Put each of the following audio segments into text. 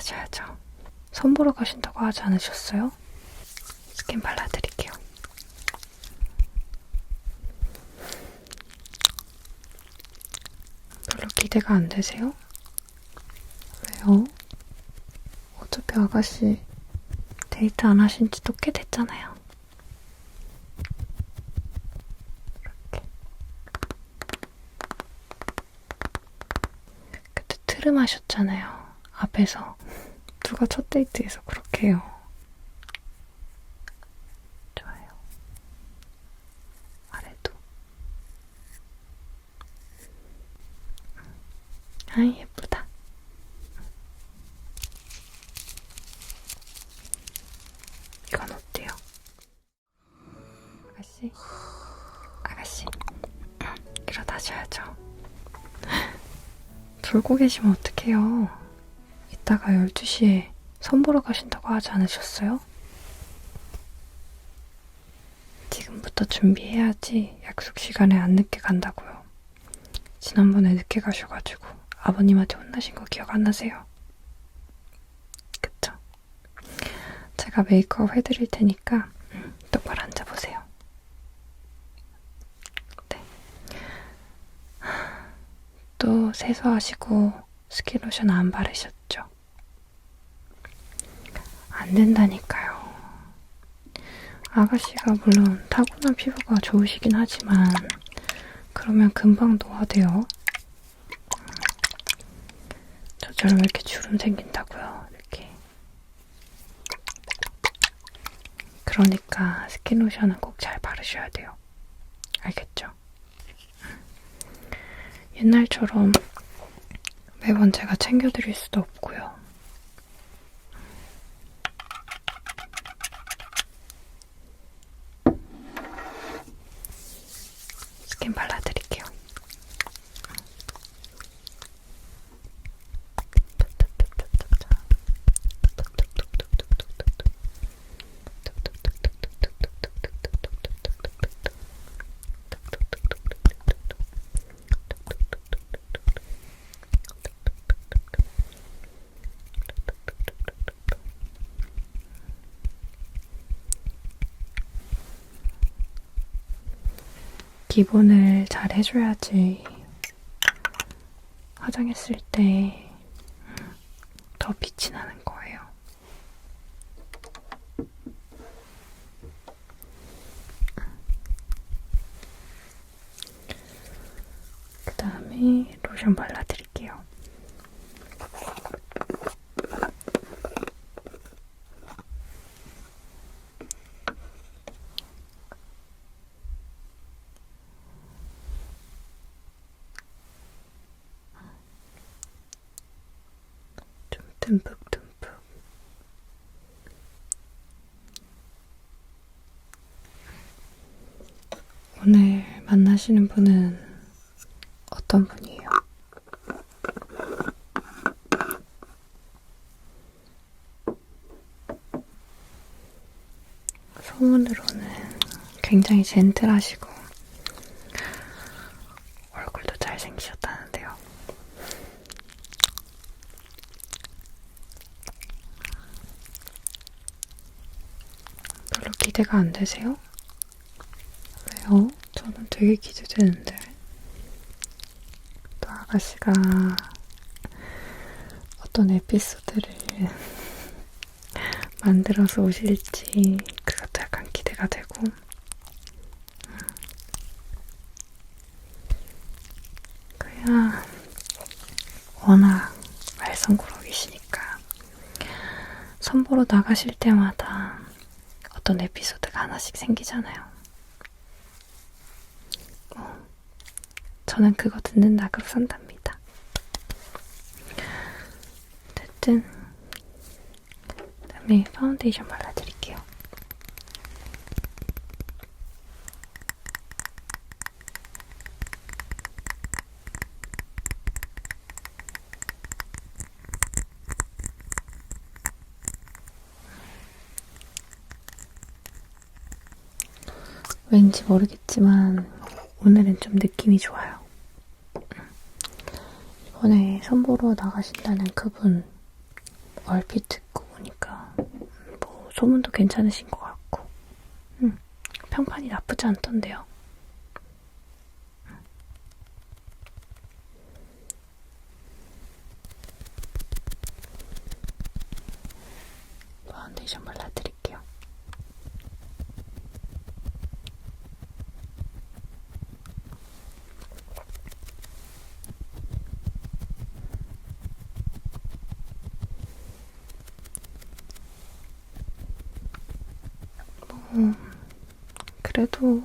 일어나셔야죠. 선 보러 가신다고 하지 않으셨어요? 스킨 발라드릴게요. 별로 기대가 안 되세요? 왜요? 어차피 아가씨 데이트 안 하신 지도 꽤 됐잖아요. 이렇게. 그때 트름 하셨잖아요. 앞에서. 누가 첫 데이트에서 그렇게 해요. 좋아요. 아래도. 아, 예쁘다. 이건 어때요? 아가씨? 아가씨. 일어나셔야죠. 졸고 계시면 어떡해요. 이따가 12시에 선 보러 가신다고 하지 않으셨어요? 지금부터 준비해야지 약속 시간에 안 늦게 간다고요. 지난번에 늦게 가셔가지고 아버님한테 혼나신 거 기억 안 나세요? 그쵸? 제가 메이크업 해드릴 테니까 음, 똑바로 앉아보세요. 네. 또 세수하시고 스킨로션 안 바르셨죠? 안 된다니까요. 아가씨가 물론 타고난 피부가 좋으시긴 하지만 그러면 금방 노화돼요. 저처럼 이렇게 주름 생긴다고요. 이렇게. 그러니까 스킨로션은 꼭 잘 바르셔야 돼요. 알겠죠? 옛날처럼 매번 제가 챙겨드릴 수도 없고요. 스킨 발라드릴게요. 기본을 잘 해줘야지 화장했을 때 더 빛이 나는 거예요. 그 로션 발라드릴게요. 좀 듬뿍듬뿍. 오늘 만나시는 분은 어떤 분이에요? 소문으로는 굉장히 젠틀하시고 얼굴도 잘생기셨다는데요. 별로 기대가 안 되세요? 되게 기대되는데. 또 아가씨가 어떤 에피소드를 만들어서 오실지 그것도 약간 기대가 되고. 그야 워낙 말썽꾸러기시니까 선보러 나가실 때마다 어떤 에피소드가 하나씩 생기잖아요. 저는 그거 듣는 낙으로 산답니다. 어쨌든 그다음에 파운데이션 발라드릴게요. 왠지 모르겠지만 오늘은 좀 느낌이 좋아요. 이번에 선보러 나가신다는 그분 얼핏 듣고 보니까 뭐 소문도 괜찮으신 것 같고 음, 평판이 나쁘지 않던데요. 파운데이션 발라드릴게요. 뭐, 그래도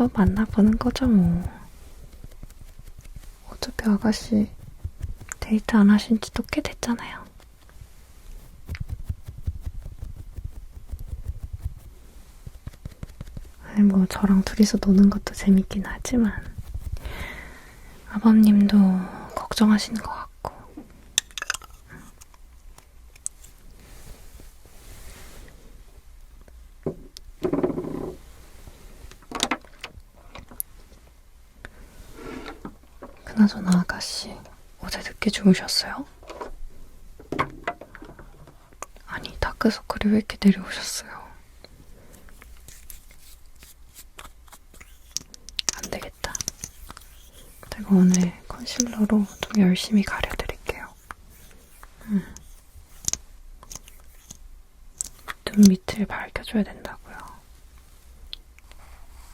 한번 만나보는 거죠, 뭐. 어차피 아가씨 데이트 안 하신 지도 꽤 됐잖아요. 아니, 뭐, 저랑 둘이서 노는 것도 재밌긴 하지만, 아버님도 걱정하시는 것 같고, 그나저나 아가씨, 어제 늦게 주무셨어요? 아니, 다크서클이 왜 이렇게 내려오셨어요? 안 되겠다. 제가 오늘 컨실러로 좀 열심히 가려드릴게요. 음. 눈 밑을 밝혀줘야 된다고요.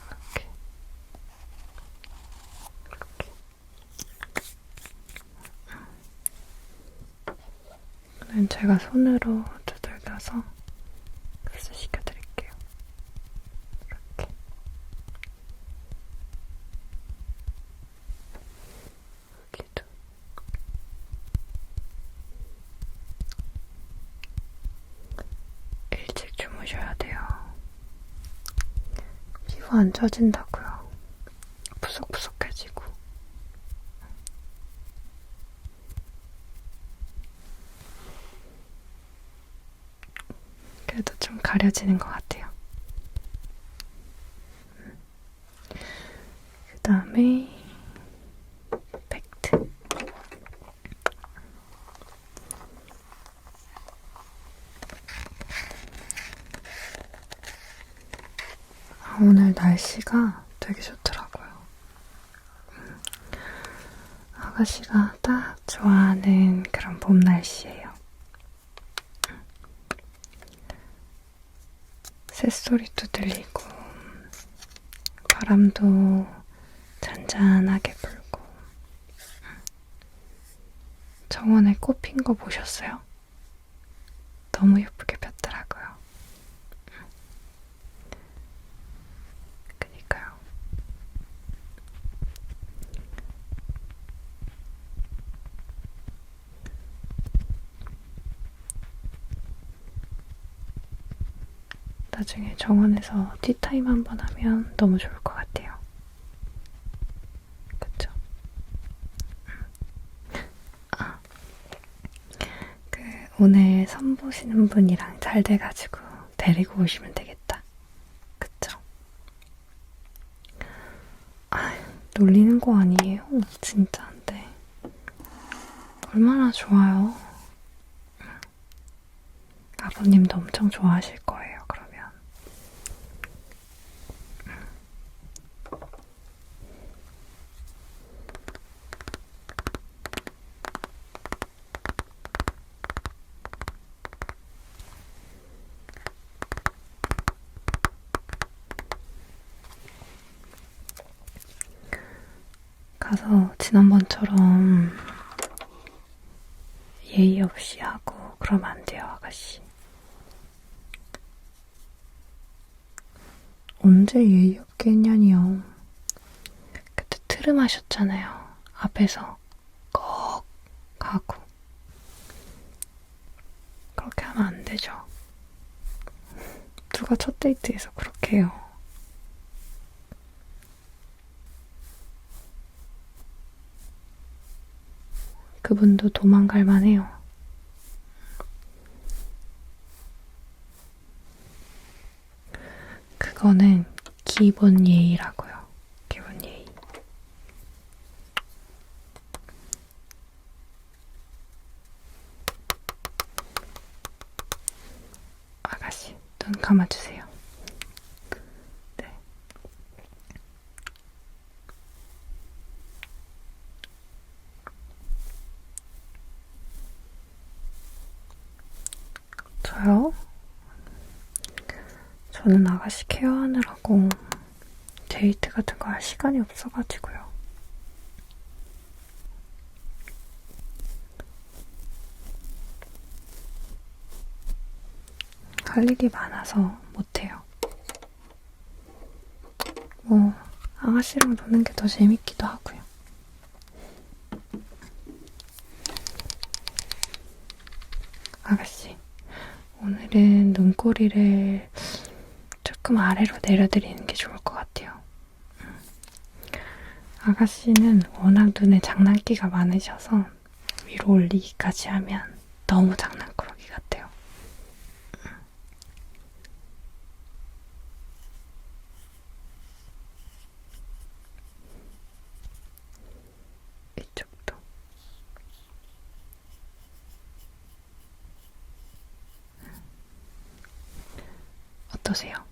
이렇게. 이렇게. 제가 손으로 두들겨서 흡수시켜 드릴게요. 이렇게. 여기도. 일찍 주무셔야 돼요. 피부 안 처진다고요. 푸석푸석해지고. 그래도 좀 가려지는 것 같아요. 그 다음에 팩트. 아, 오늘 날씨가 되게 좋더라고요. 음, 아가씨가 딱 좋아하는 그런 봄 날씨예요. 새소리도 들리고, 바람도 잔잔하게 불고. 정원에 꽃 핀 거 보셨어요? 너무 예쁘게 폈더라고요. 그니까요. 나중에 정원에서 티타임 한번 하면 너무 좋을 것 같아요. 그쵸? 아, 그, 오늘 선 보시는 분이랑 잘 돼가지고 데리고 오시면 되겠다. 그쵸? 아, 놀리는 거 아니에요? 진짜인데. 얼마나 좋아요. 아버님도 엄청 좋아하실 거예요, 그러면. 가서 지난번처럼 예의 없이 하고 그러면 안 돼요, 아가씨. 언제 예의 없게 했냐니요. 그때 트름 하셨잖아요. 앞에서 꼭 하고. 그렇게 하면 안 되죠. 누가 첫 데이트에서 그렇게 해요. 그분도 도망갈 만해요. 그거는 기본 예의라고요. 기본 예의. 아가씨, 눈 감아주세요. 저는 아가씨 케어하느라고 데이트 같은 거 할 시간이 없어가지고요. 할 일이 많아서 못해요. 뭐, 아가씨랑 노는 게 더 재밌기도 하고요. 아가씨, 오늘은 눈꼬리를 조금 아래로 내려드리는 게 좋을 것 같아요. 음. 아가씨는 워낙 눈에 장난기가 많으셔서 위로 올리기까지 하면 너무 장난꾸러기 같아요. 이쪽도. 어떠세요?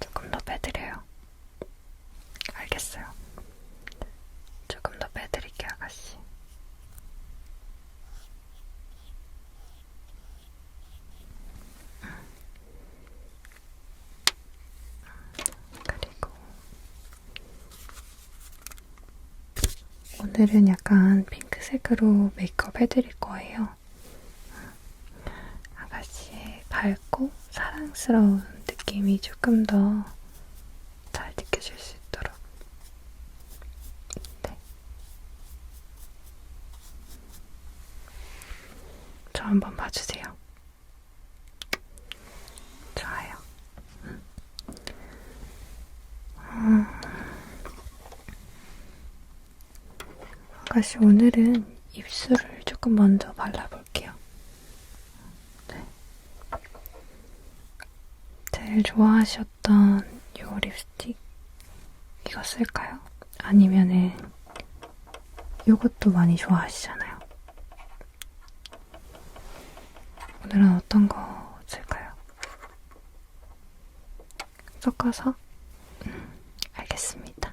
조금 더 빼드려요. 알겠어요. 조금 더 빼드릴게요, 아가씨. 그리고 오늘은 약간 핑크색으로 메이크업 해드릴 거예요. 아가씨의 밝고 사랑스러운 느낌이 조금 더 잘 느껴질 수 있도록. 네. 저 한번 봐주세요. 좋아요. 음. 아가씨 오늘은 입술을 조금 먼저 발라볼게요. 네. 제일 좋아하셨던 이 립스틱 이거 쓸까요? 아니면은 이것도 많이 좋아하시잖아요. 오늘은 어떤 거 쓸까요? 섞어서? 음, 알겠습니다.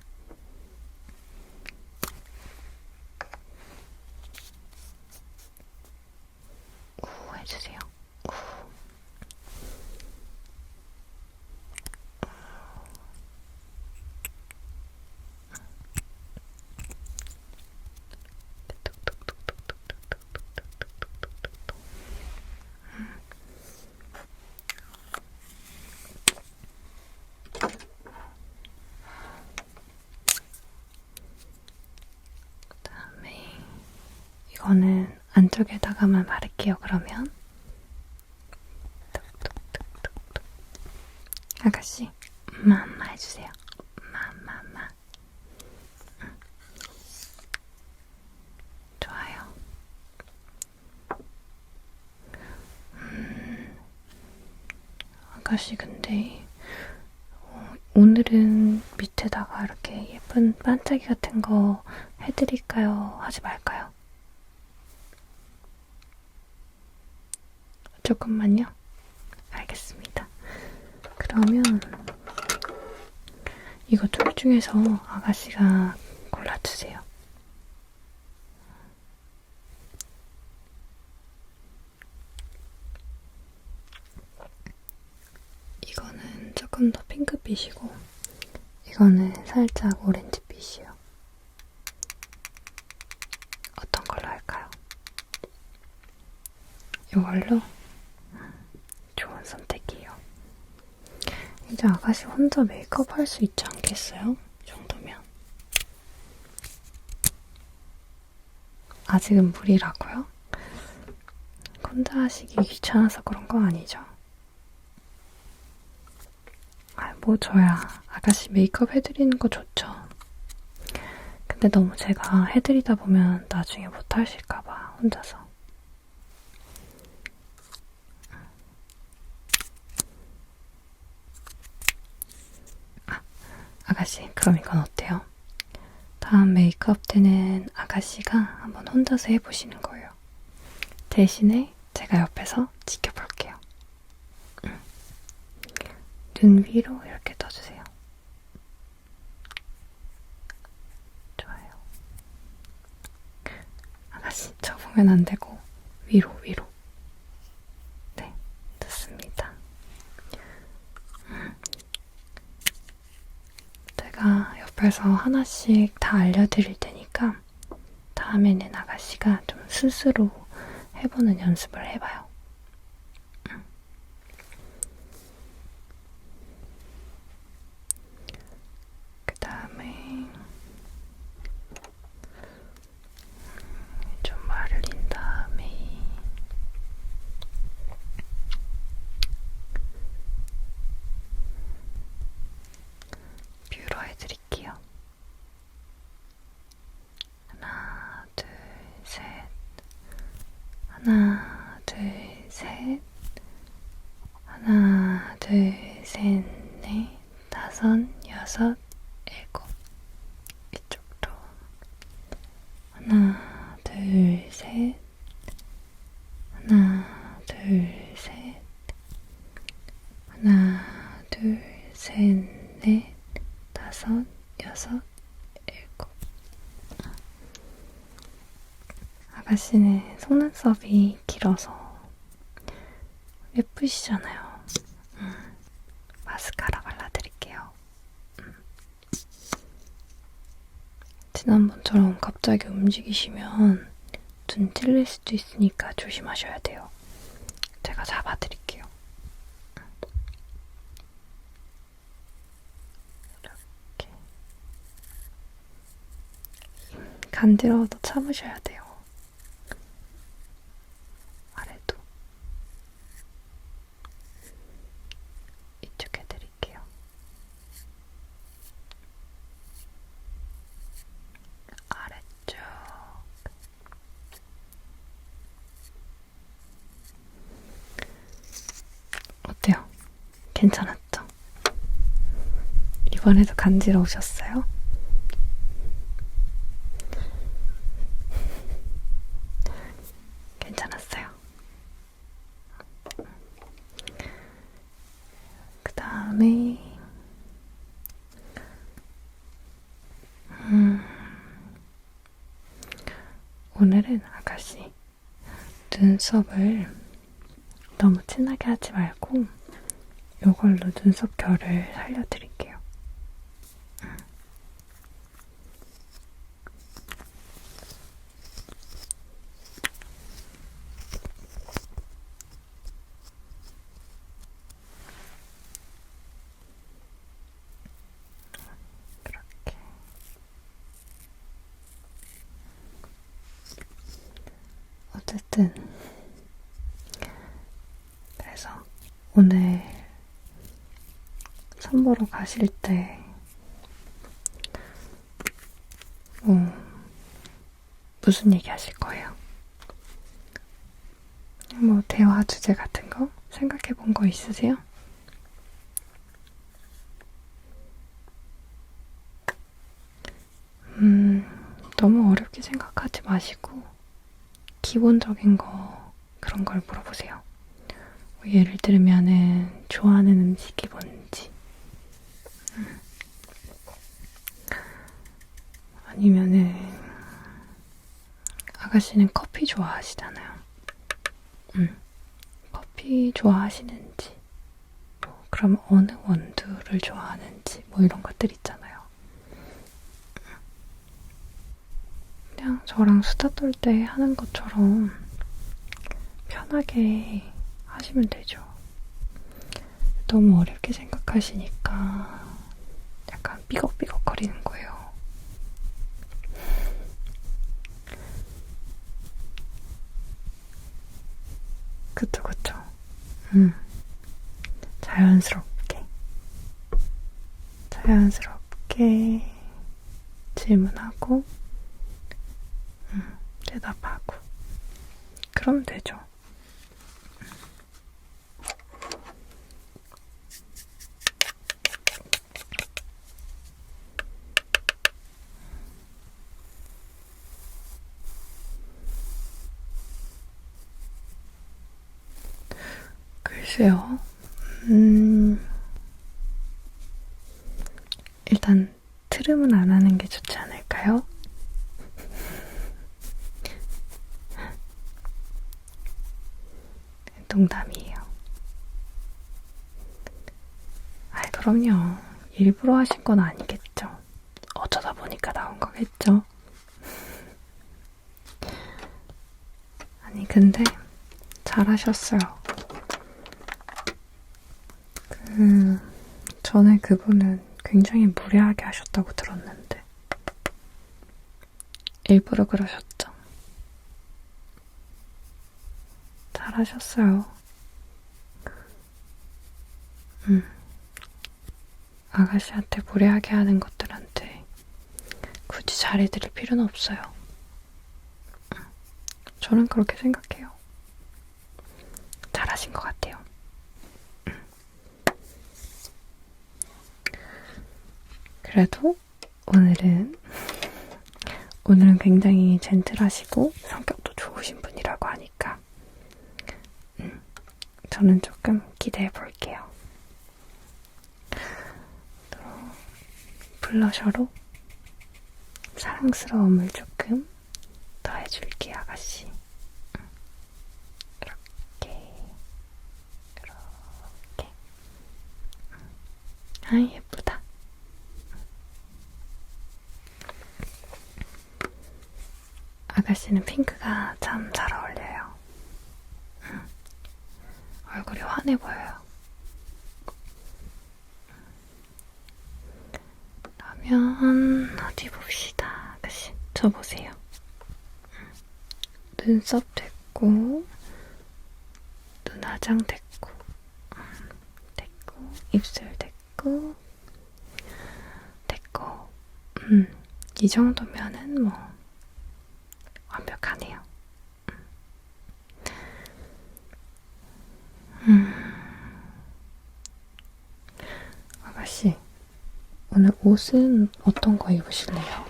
우 해주세요. 우. 그다음에 이 거는 안쪽에다가만 바를게요. 그러면. 아가씨, 마마 해주세요. 마마마. 좋아요. 음, 아가씨 근데 어, 오늘은 밑에다가 이렇게 예쁜 반짝이 같은 거 해드릴까요? 하지 말까요? 조금만요. 알겠습니다. 그러면 이거 둘 중에서 아가씨가 골라주세요. 이거는 조금 더 핑크빛이고 이거는 살짝 오렌지빛이요. 어떤 걸로 할까요? 이걸로? 좋은 선택이에요. 아가씨 혼자 메이크업 할 수 있지 않겠어요? 이 정도면. 아직은 무리라고요? 혼자 하시기 귀찮아서 그런 거 아니죠? 아, 뭐 저야 아가씨 메이크업 해드리는 거 좋죠. 근데 너무 제가 해드리다 보면 나중에 못 하실까봐 혼자서. 아, 아가씨, 그럼 이건 어때요? 다음 메이크업 때는 아가씨가 한번 혼자서 해보시는 거예요. 대신에 제가 옆에서 지켜볼게요. 음. 눈 위로 이렇게 떠주세요. 좋아요. 아가씨, 저 보면 안 되고, 위로, 위로. 네, 좋습니다. 음. 옆에서 하나씩 다 알려드릴 테니까 다음에는 아가씨가 좀 스스로 해보는 연습을 해봐요. 음. 그 다음에 좀 말린 다음에 뷰러 해드릴게요. 하나, 둘, 셋. 하나, 둘, 셋. 하나, 둘, 셋, 넷, 다섯, 여섯, 일곱. 이쪽도. 하나, 둘, 셋. 하나, 둘, 셋. 하나, 둘, 셋, 넷, 다섯, 여섯, 일곱. 아가씨는 속눈썹이 길어서 예쁘시잖아요. 음, 마스카라 발라드릴게요. 음. 지난번처럼 갑자기 움직이시면 눈 찔릴 수도 있으니까 조심하셔야 돼요. 제가 잡아드릴게요. 이렇게. 간지러워도 참으셔야 돼요. 아래도. 이쪽 해드릴게요. 아래쪽. 어때요? 괜찮았죠? 이번에도 간지러우셨어요? 괜찮았어요. 그 다음에, 음, 오늘은 아가씨 눈썹을 너무 진하게 하지 말고 이걸로 눈썹 결을 살려드릴게요. 음. 그렇게 어쨌든 그래서 오늘 선 보러 가실 때 뭐, 무슨 얘기 하실 거예요? 뭐 대화 주제 같은 거 생각해 본 거 있으세요? 음, 너무 어렵게 생각하지 마시고 기본적인 거 그런 걸 물어보세요. 뭐 예를 들면은 좋아하는 음식이 뭔지 아니면은 아가씨는 커피 좋아하시잖아요. 음. 커피 좋아하시는지 뭐 그럼 어느 원두를 좋아하는지 뭐 이런 것들 있잖아요. 그냥 저랑 수다 떨 때 하는 것처럼 편하게 하시면 되죠. 너무 어렵게 생각하시니까 약간 삐걱삐걱 거리는 거예요. 그쵸, 그쵸. 음. 자연스럽게. 자연스럽게 질문하고, 음, 대답하고. 그럼 되죠. 글쎄요. 음, 일단 트름은 안 하는 게 좋지 않을까요? 농담이에요. 아이, 그럼요. 일부러 하신 건 아니겠죠. 어쩌다 보니까 나온 거겠죠. 아니, 근데 잘하셨어요. 그, 전에 그분은 굉장히 무례하게 하셨다고 들었는데. 일부러 그러셨죠. 잘하셨어요. 음. 아가씨한테 무례하게 하는 것들한테 굳이 잘해드릴 필요는 없어요. 음. 저는 그렇게 생각해요. 잘하신 것 같아요. 음. 그래도 오늘은 오늘은 굉장히 젠틀하시고 성격도 좋으신 분이라고 하니까 음, 저는 조금 기대해 볼게요. 또 블러셔로 사랑스러움을 조금 더해줄게요, 아가씨. 음, 이렇게, 이렇게. 음, 아, 예쁘다. 아가 씨는 핑크가 참 잘 어울려요. 음, 얼굴이 환해 보여요. 그러면 어디 봅시다. 아가씨, 저 보세요. 음, 눈썹 됐고, 눈화장 됐고, 음, 됐고, 입술 됐고, 됐고, 음, 이 정도면은 뭐 완벽하네요. 음. 아가씨, 오늘 옷은 어떤 거 입으실래요?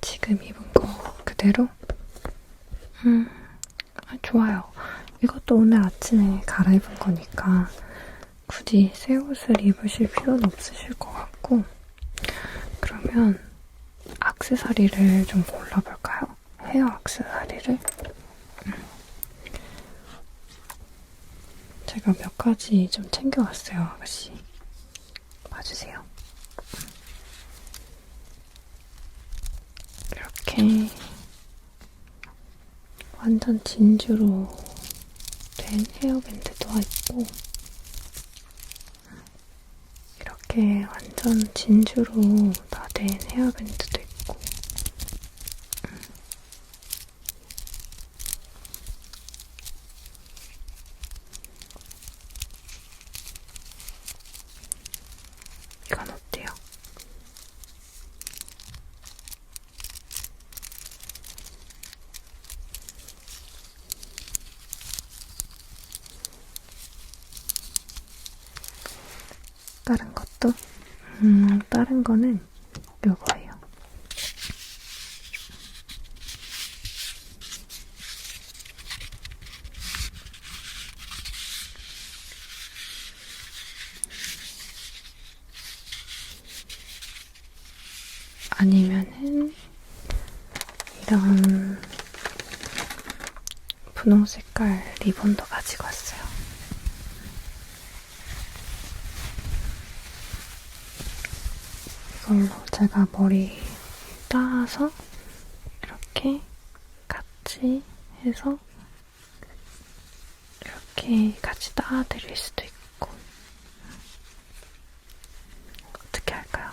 지금 입은 거 그대로? 음, 아, 좋아요. 이것도 오늘 아침에 갈아입은 거니까 굳이 새 옷을 입으실 필요는 없으실 것 같고 그러면 악세사리를 좀 골라볼까요? 헤어 악세사리를 음. 제가 몇 가지 좀 챙겨왔어요, 아가씨. 봐주세요. 이렇게 완전 진주로 된 헤어밴드도 있고 이렇게 완전 진주로 다된 헤어밴드도 있고 음. 이건 어때요? 다른 것도? 음, 다른 거는 요거예요. 아니면은 이런 분홍 색깔 리본도 가지고 왔어요. 이걸로 제가 머리 따서 이렇게 같이 해서 이렇게 같이 따드릴 수도 있고 어떻게 할까요?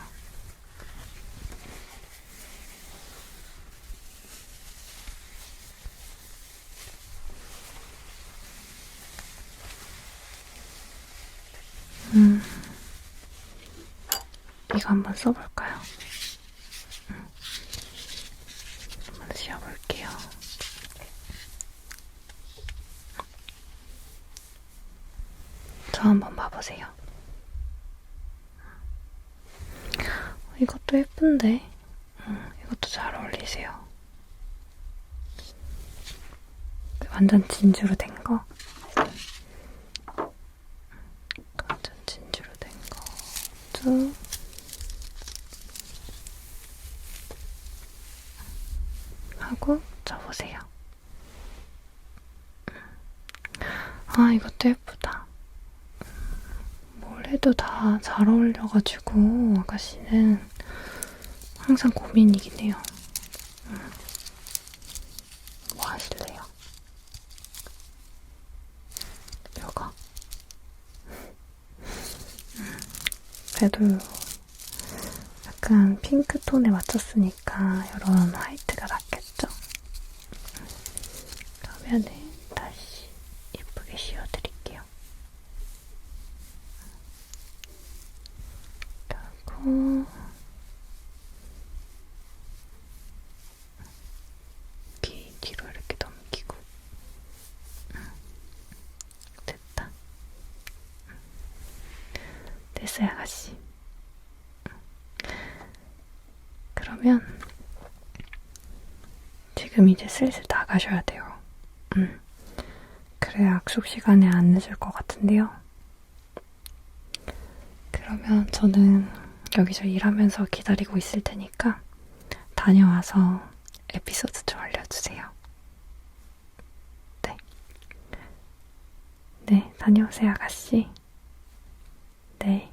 음. 이거 한번 써볼까요? 음. 한번 씌워볼게요. 저 한번 봐보세요. 이것도 예쁜데, 음, 이것도 잘 어울리세요. 완전 진주로 된 거. 완전 진주로 된 거도 하고 접으세요. 아, 이것도 예쁘다. 뭘 해도 다 잘 어울려가지고 아가씨는 항상 고민이긴 해요. 음. 뭐 하실래요? 요거. 음. 그래도 약간 핑크톤에 맞췄으니까 이런 화이트가 낫겠죠? 그러면은 다시 예쁘게 씌워드릴게요. 그리고 귀 뒤로 이렇게 넘기고 음. 됐다. 음. 됐어요, 아가씨. 그러면 지금 이제 슬슬 나가셔야 돼요. 음. 그래야 약속 시간에 안 늦을 것 같은데요. 그러면 저는 여기서 일하면서 기다리고 있을 테니까 다녀와서 에피소드 좀 알려주세요. 네. 네, 다녀오세요, 아가씨. 네.